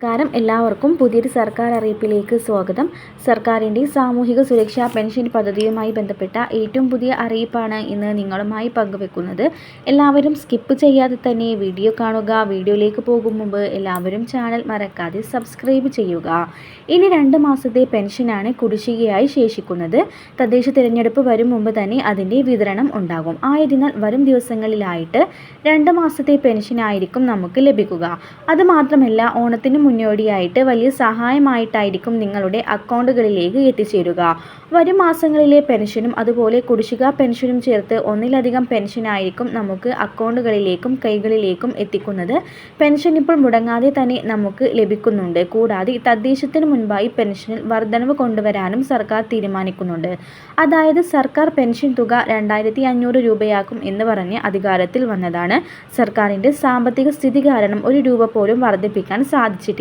നമസ്കാരം. എല്ലാവർക്കും പുതിയൊരു സർക്കാർ അറിയിപ്പിലേക്ക് സ്വാഗതം. സർക്കാരിന്റെ സാമൂഹിക സുരക്ഷാ പെൻഷൻ പദ്ധതിയുമായി ബന്ധപ്പെട്ട ഏറ്റവും പുതിയ അറിയിപ്പാണ് ഇന്ന് നിങ്ങളുമായി പങ്കുവെക്കുന്നത്. എല്ലാവരും സ്കിപ്പ് ചെയ്യാതെ തന്നെ വീഡിയോ കാണുക. വീഡിയോയിലേക്ക് പോകും മുമ്പ് എല്ലാവരും ചാനൽ മറക്കാതെ സബ്സ്ക്രൈബ് ചെയ്യുക. ഇനി രണ്ട് മാസത്തെ പെൻഷനാണ് കുടിശ്ശികയായി ശേഷിക്കുന്നത്. തദ്ദേശ തിരഞ്ഞെടുപ്പ് വരും മുമ്പ് തന്നെ അതിന്റെ വിതരണം ഉണ്ടാകും. ആയതിനാൽ വരും ദിവസങ്ങളിലായിട്ട് രണ്ട് മാസത്തെ പെൻഷനായിരിക്കും നമുക്ക് ലഭിക്കുക. അതുമാത്രമല്ല ഓണത്തിന് മുന്നോടിയായിട്ട് വലിയ സഹായമായിട്ടായിരിക്കും നിങ്ങളുടെ അക്കൗണ്ടുകളിലേക്ക് എത്തിച്ചേരുക. വരും മാസങ്ങളിലെ പെൻഷനും അതുപോലെ കുടിശ്ശിക പെൻഷനും ചേർത്ത് ഒന്നിലധികം പെൻഷനായിരിക്കും നമുക്ക് അക്കൗണ്ടുകളിലേക്കും കൈകളിലേക്കും എത്തിക്കുന്നത്. പെൻഷൻ ഇപ്പോൾ മുടങ്ങാതെ തന്നെ നമുക്ക് ലഭിക്കുന്നുണ്ട്. കൂടാതെ തദ്ദേശത്തിന് മുൻപായി പെൻഷനിൽ വർധനവ് കൊണ്ടുവരാനും സർക്കാർ തീരുമാനിക്കുന്നുണ്ട്. അതായത് സർക്കാർ പെൻഷൻ തുക രണ്ടായിരത്തി അഞ്ഞൂറ് രൂപയാക്കും എന്ന് പറഞ്ഞ് അധികാരത്തിൽ വന്നതാണ്. സർക്കാരിന്റെ സാമ്പത്തിക സ്ഥിതി കാരണം ഒരു രൂപ പോലും വർദ്ധിപ്പിക്കാൻ സാധിച്ചിട്ടില്ല.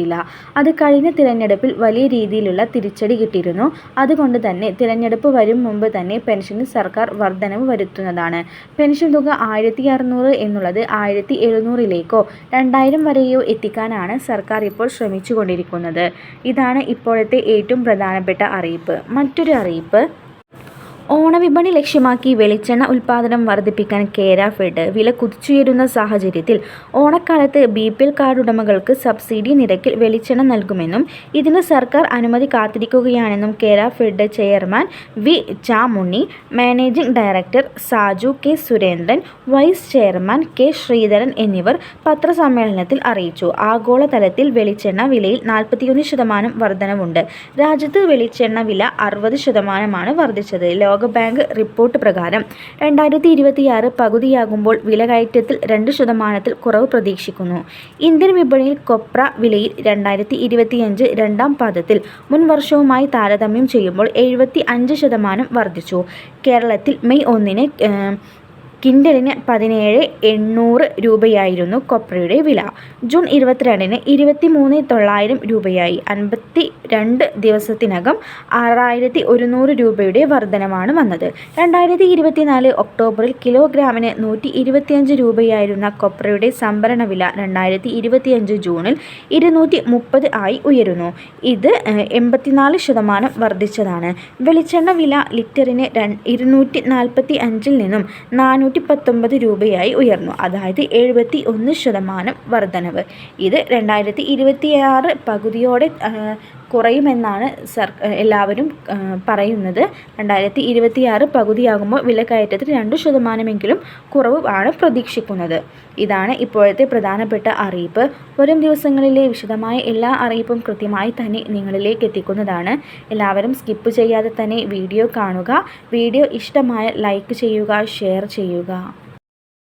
അത് കഴിഞ്ഞ തിരഞ്ഞെടുപ്പിൽ വലിയ രീതിയിലുള്ള തിരിച്ചടി കിട്ടിയിരുന്നു. അതുകൊണ്ട് തന്നെ തിരഞ്ഞെടുപ്പ് വരും മുമ്പ് തന്നെ പെൻഷനിൽ സർക്കാർ വർധനവ് വരുത്തുന്നതാണ്. പെൻഷൻ തുക ആയിരത്തി അറുന്നൂറ് എന്നുള്ളത് ആയിരത്തി എഴുന്നൂറിലേക്കോ രണ്ടായിരം വരെയോ എത്തിക്കാനാണ് സർക്കാർ ഇപ്പോൾ ശ്രമിച്ചുകൊണ്ടിരിക്കുന്നത്. ഇതാണ് ഇപ്പോഴത്തെ ഏറ്റവും പ്രധാനപ്പെട്ട അറിയിപ്പ്. മറ്റൊരു അറിയിപ്പ് ഓണവിപണി ലക്ഷ്യമാക്കി വെളിച്ചെണ്ണ ഉൽപ്പാദനം വർദ്ധിപ്പിക്കാൻ കേര ഫെഡ് വില കുതിച്ചുയരുന്ന സാഹചര്യത്തിൽ ഓണക്കാലത്ത് ബി പി എൽ കാർഡ് ഉടമകൾക്ക് സബ്സിഡി നിരക്കിൽ വെളിച്ചെണ്ണ നൽകുമെന്നും ഇതിന് സർക്കാർ അനുമതി കാത്തിരിക്കുകയാണെന്നും Kerafed chairman V Chamunni managing director Saju K Surendran vice chairman K Sreedharan എന്നിവർ പത്രസമ്മേളനത്തിൽ അറിയിച്ചു. ആഗോളതലത്തിൽ വെളിച്ചെണ്ണ വിലയിൽ നാൽപ്പത്തിയൊന്ന് ശതമാനം വർധനവുണ്ട്. രാജ്യത്ത് വെളിച്ചെണ്ണ വില അറുപത് ശതമാനമാണ് വർദ്ധിച്ചത്. ലോകബാങ്ക് റിപ്പോർട്ട് പ്രകാരം രണ്ടായിരത്തി ഇരുപത്തിയാറ് പകുതിയാകുമ്പോൾ വിലകയറ്റത്തിൽ രണ്ട് ശതമാനത്തിൽ കുറവ് പ്രതീക്ഷിക്കുന്നു. ഇന്ത്യൻ വിപണിയിൽ കൊപ്ര വിലയിൽ രണ്ടായിരത്തി ഇരുപത്തിയഞ്ച് രണ്ടാം പാദത്തിൽ മുൻ വർഷവുമായി താരതമ്യം ചെയ്യുമ്പോൾ എഴുപത്തി അഞ്ച് ശതമാനം വർദ്ധിച്ചു. കേരളത്തിൽ മെയ് ഒന്നിന് കിൻഡലിന് പതിനേഴ് എണ്ണൂറ് രൂപയായിരുന്നു കൊപ്രയുടെ വില. ജൂൺ ഇരുപത്തിരണ്ടിന് ഇരുപത്തി മൂന്ന് തൊള്ളായിരം രൂപയായി. അൻപത്തി രണ്ട് ദിവസത്തിനകം ആറായിരത്തി ഒരുന്നൂറ് രൂപയുടെ വർധനമാണ് വന്നത്. രണ്ടായിരത്തി ഇരുപത്തിനാല് ഒക്ടോബറിൽ കിലോഗ്രാമിന് നൂറ്റി ഇരുപത്തിയഞ്ച് രൂപയായിരുന്ന കൊപ്രയുടെ സംഭരണ വില രണ്ടായിരത്തി ഇരുപത്തിയഞ്ച് ജൂണിൽ ഇരുന്നൂറ്റി മുപ്പത് ആയി ഉയരുന്നു. ഇത് എൺപത്തിനാല് ശതമാനം വർദ്ധിച്ചതാണ്. വെളിച്ചെണ്ണ വില ലിറ്ററിന് ഇരുന്നൂറ്റി നാൽപ്പത്തി അഞ്ചിൽ നിന്നും നാനൂറ്റി നാനൂറ്റി പത്തൊമ്പത് രൂപയായി ഉയർന്നു. അതായത് എഴുപത്തി ഒന്ന് ശതമാനം വർധനവ്. ഇത് രണ്ടായിരത്തി ഇരുപത്തിയാറ് പകുതിയോടെ കുറയുമെന്നാണ് സർ എല്ലാവരും പറയുന്നത്. രണ്ടായിരത്തി ഇരുപത്തിയാറ് പകുതിയാകുമ്പോൾ വിലക്കയറ്റത്തിൽ രണ്ട് ശതമാനമെങ്കിലും കുറവ് ആണ് പ്രതീക്ഷിക്കുന്നത്. ഇതാണ് ഇപ്പോഴത്തെ പ്രധാനപ്പെട്ട അറിയിപ്പ്. വരും ദിവസങ്ങളിലെ വിശദമായ എല്ലാ അറിയിപ്പും കൃത്യമായി തന്നെ നിങ്ങളിലേക്ക് എത്തിക്കുന്നതാണ്. എല്ലാവരും സ്കിപ്പ് ചെയ്യാതെ തന്നെ വീഡിയോ കാണുക. വീഡിയോ ഇഷ്ടമായ ലൈക്ക് ചെയ്യുക ഷെയർ ചെയ്യുക.